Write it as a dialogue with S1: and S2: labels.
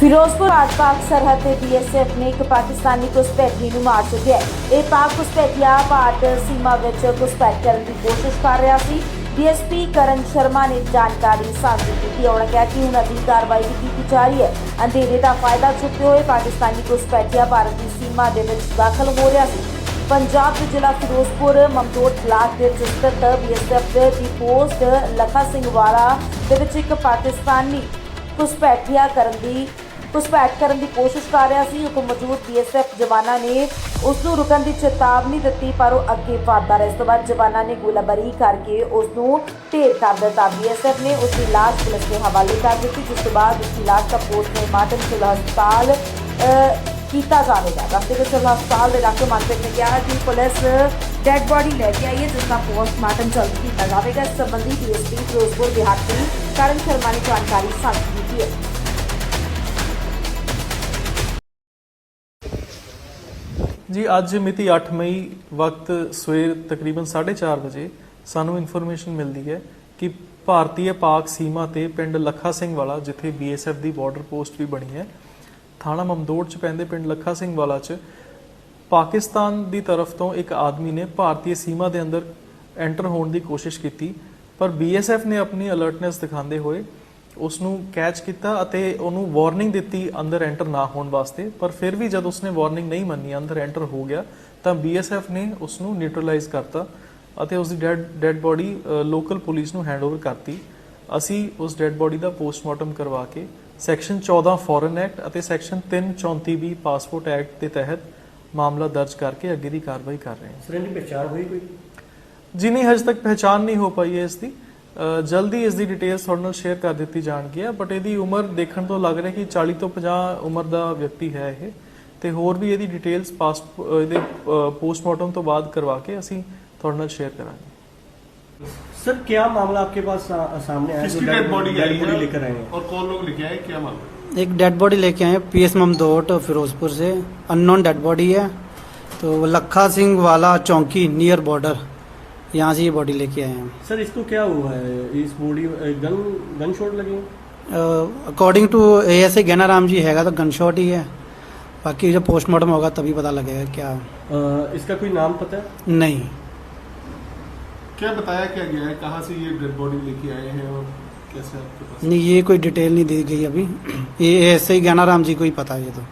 S1: ਫਿਰੋਜ਼ਪੁਰ ਪਾਕ ਸਰਹੱਦ ਤੇ ਬੀਐਸਐਫ ਨੇ ਇੱਕ ਪਾਕਿਸਤਾਨੀ ਘੁਸਪੈਠੀ ਨੂੰ ਮਾਰ ਸੁੱਟਿਆ ਹੈ। ਇਹ ਪਾਕ ਘੁਸਪੈਠੀਆ ਭਾਰਤ ਸੀਮਾ ਵਿੱਚ ਘੁਸਪੈਠ ਕਰਨ ਦੀ ਕੋਸ਼ਿਸ਼ ਕਰ ਰਿਹਾ ਸੀ। ਡੀਐਸਪੀ ਕਰਨ ਸ਼ਰਮਾ ਨੇ ਜਾਣਕਾਰੀ ਸਾਂਝੀ ਕੀਤੀ। ਉਹਨਾਂ ਕਿਹਾ ਕਿ ਹੁਣ ਅਗਲੀ ਕਾਰਵਾਈ ਵੀ ਕੀਤੀ ਜਾ ਰਹੀ ਹੈ। ਅੰਧੇਰੇ ਦਾ ਫਾਇਦਾ ਚੁੱਕਦੇ ਹੋਏ ਪਾਕਿਸਤਾਨੀ ਘੁਸਪੈਠੀਆ ਭਾਰਤ ਦੀ ਸੀਮਾ ਦੇ ਵਿੱਚ ਦਾਖਲ ਹੋ ਰਿਹਾ ਸੀ। ਪੰਜਾਬ ਦੇ ਜ਼ਿਲ੍ਹਾ ਫਿਰੋਜ਼ਪੁਰ ਮਮਦੋਟ ਬਲਾਕ ਦੇ ਵਿੱਚ ਸਥਿਤ ਬੀਐਸਐਫ ਦੀ ਪੋਸਟ ਲਖਾ ਸਿੰਘ ਵਾਲਾ ਦੇ ਵਿੱਚ ਇੱਕ ਪਾਕਿਸਤਾਨੀ ਘੁਸਪੈਠੀਆ ਕਰਨ ਦੀ, ਘੁਸਪੈਠ ਕਰਨ ਦੀ ਕੋਸ਼ਿਸ਼ ਕਰ ਰਿਹਾ ਸੀ। ਇੱਕ ਮੌਜੂਦ ਬੀਐਸਐਫ ਜਵਾਨਾਂ ਨੇ ਉਸ ਨੂੰ ਰੁਕਣ ਦੀ ਚੇਤਾਵਨੀ ਦਿੱਤੀ, ਪਰ ਉਹ ਅੱਗੇ ਵਧਦਾ ਰਿਹਾ। ਇਸ ਤੋਂ ਬਾਅਦ ਜਵਾਨਾਂ ਨੇ ਗੋਲਾਬਾਰੀ ਕਰਕੇ ਉਸ ਨੂੰ ਢੇਰ ਕਰ ਦਿੱਤਾ। ਬੀਐਸਐਫ ਨੇ ਉਸ ਦੀ ਲਾਸ਼ ਪੁਲਿਸ ਦੇ ਹਵਾਲੇ ਕਰ ਦਿੱਤੀ, ਜਿਸ ਤੋਂ ਬਾਅਦ ਉਸ ਦੀ ਲਾਸ਼ ਦਾ ਪੋਸਟਮਾਰਟਮ ਸਿਵਲ ਹਸਪਤਾਲ ਕੀਤਾ ਜਾਵੇਗਾ। ਰਸਤੇ ਵਿੱਚ ਹਸਪਤਾਲ ਦੇ ਡਾਕਟਰ ਮਨਪ੍ਰੀਤ ਨੇ ਕਿਹਾ ਕਿ ਪੁਲਿਸ ਡੈੱਡ ਬੋਡੀ ਲੈ ਕੇ ਆਈ ਹੈ, ਜਿਸ ਦਾ ਪੋਸਟਮਾਰਟਮ ਜਲਦ ਕੀਤਾ ਜਾਵੇਗਾ। ਇਸ ਸੰਬੰਧੀ ਡੀਐਸਪੀ ਫਿਰੋਜ਼ਪੁਰ ਦਿਹਾਤੀ ਕਰਨ ਸ਼ਰਮਾ ਨੇ ਜਾਣਕਾਰੀ ਸਾਂਝੀ ਕੀਤੀ ਹੈ।
S2: ਜੀ, ਅੱਜ ਮਿਤੀ 8 ਮਈ ਵਕਤ ਸਵੇਰ ਤਕਰੀਬਨ 4:30 ਵਜੇ ਸਾਨੂੰ ਇਨਫੋਰਮੇਸ਼ਨ ਮਿਲਦੀ ਹੈ ਕਿ ਭਾਰਤੀ ਪਾਕ ਸੀਮਾ ਤੇ ਪਿੰਡ ਲੱਖਾ ਸਿੰਘ ਵਾਲਾ, ਜਿੱਥੇ ਬੀਐਸਐਫ ਦੀ ਬਾਰਡਰ ਪੋਸਟ ਵੀ ਬਣੀ ਹੈ ਥਾਣਾ ਮਮਦੋੜ ਚ ਪੈਂਦੇ ਪਿੰਡ ਲੱਖਾ ਸਿੰਘ ਵਾਲਾ ਚ, ਪਾਕਿਸਤਾਨ ਦੀ ਤਰਫ ਤੋਂ ਇੱਕ ਆਦਮੀ ਨੇ ਭਾਰਤੀ ਸੀਮਾ ਦੇ ਅੰਦਰ ਐਂਟਰ ਹੋਣ ਦੀ ਕੋਸ਼ਿਸ਼ ਕੀਤੀ, ਪਰ ਬੀਐਸਐਫ ਨੇ ਆਪਣੀ ਅਲਰਟਨੈਸ ਦਿਖਾਉਂਦੇ ਹੋਏ ਉਸ ਨੂੰ ਕੈਚ ਕੀਤਾ ਅਤੇ ਉਹਨੂੰ ਵਾਰਨਿੰਗ ਦਿੱਤੀ ਅੰਦਰ ਐਂਟਰ ਨਾ ਹੋਣ ਵਾਸਤੇ, ਪਰ ਫਿਰ ਵੀ ਜਦ ਉਸਨੇ ਵਾਰਨਿੰਗ ਨਹੀਂ ਮੰਨੀ, ਅੰਦਰ ਐਂਟਰ ਹੋ ਗਿਆ, ਤਾਂ ਬੀਐਸਐਫ ਨੇ ਉਸ ਨੂੰ ਨਿਊਟਰਲਾਈਜ਼ ਕਰਤਾ ਅਤੇ ਉਸ ਦੀ dead dead body local police ਨੂੰ ਹੈਂਡਓਵਰ ਕਰਤੀ। ਅਸੀਂ ਉਸ ਡੈਡ ਬੋਡੀ ਦਾ ਪੋਸਟਮਾਰਟਮ ਕਰਵਾ ਕੇ ਸੈਕਸ਼ਨ 14 ਫੋਰਨ ਐਕਟ ਅਤੇ ਸੈਕਸ਼ਨ 334 ਬੀ ਪਾਸਪੋਰਟ ਐਕਟ ਦੇ ਤਹਿਤ ਮਾਮਲਾ ਦਰਜ ਕਰਕੇ ਅੱਗੇ ਦੀ ਕਾਰਵਾਈ ਕਰ ਰਹੇ ਹਾਂ।
S3: ਸਰ ਇਹਦੀ ਪਛਾਣ ਹੋਈ ਕੋਈ?
S2: ਜੀ ਨਹੀਂ ਹਜੇ ਤੱਕ ਪਹਿਚਾਨ ਨਹੀਂ ਹੋ ਪਾਈ ਹੈ ਇਸ ਦੀ। ਜਲਦੀ ਇਸ ਦੀ ਡਿਟੇਲਸ ਤੁਹਾਡੇ ਨਾਲ ਸ਼ੇਅਰ ਕਰ ਦਿੱਤੀ ਜਾਣਗੀ ਬਟ ਇਹਦੀ ਉਮਰ ਦੇਖਣ ਤੋਂ ਲੱਗ ਰਿਹਾ ਕਿ 40 ਤੋਂ 50 ਉਮਰ ਦਾ ਵਿਅਕਤੀ ਹੈ ਇਹ। ਤੇ ਹੋਰ ਵੀ ਇਹਦੀ ਡਿਟੇਲਸ ਪਾਸ ਇਹਦੇ ਪੋਸਟਮਾਰਟਮ ਤੋਂ ਬਾਅਦ ਕਰਵਾ ਕੇ ਅਸੀਂ ਤੁਹਾਡੇ ਨਾਲ ਸ਼ੇਅਰ ਕਰਾਂਗੇ।
S3: सर क्या मामला आपके पास सा- सामने आया
S4: किसकी डेड बॉडी आई है
S3: लेकर आए हैं?
S4: और कौन लोग लेके आए? क्या मालूम
S5: एक डेड बॉडी लेके आए पी एस ममदोट फिरोजपुर से। अननोन डेड बॉडी है। तो लखा सिंह वाला चौकी नियर बॉर्डर यहाँ से ये बॉडी लेके आए हैं।
S3: सर इसको क्या हुआ है? इस बॉडी गन गन शॉट लगे
S5: according to A S A Gaina Ram ji हैगा तो गन शॉट ही है। बाकी जब पोस्टमार्टम होगा तभी पता लगेगा क्या।
S3: अ, इसका कोई नाम पता है?
S5: नहीं।
S4: क्या बताया क्या गया है कहाँ से ये डेड बॉडी लेके आए हैं और कैसे आपके पास
S5: नहीं ये कोई डिटेल नहीं दी गई अभी ये ऐसे ही गैना राम जी को ही पता है ये तो